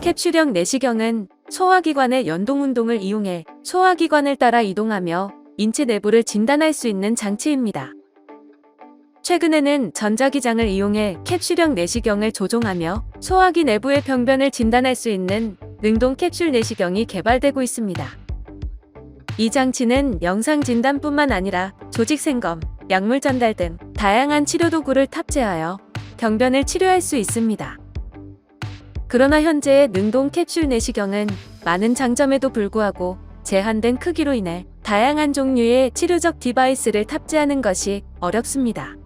캡슐형 내시경은 소화기관의 연동운동을 이용해 소화기관을 따라 이동하며 인체 내부를 진단할 수 있는 장치입니다. 최근에는 전자기장을 이용해 캡슐형 내시경을 조종하며 소화기 내부의 병변을 진단할 수 있는 능동 캡슐 내시경이 개발되고 있습니다. 이 장치는 영상 진단뿐만 아니라 조직 생검, 약물 전달 등 다양한 치료 도구를 탑재하여 병변을 치료할 수 있습니다. 그러나 현재의 능동 캡슐 내시경은 많은 장점에도 불구하고 제한된 크기로 인해 다양한 종류의 치료적 디바이스를 탑재하는 것이 어렵습니다.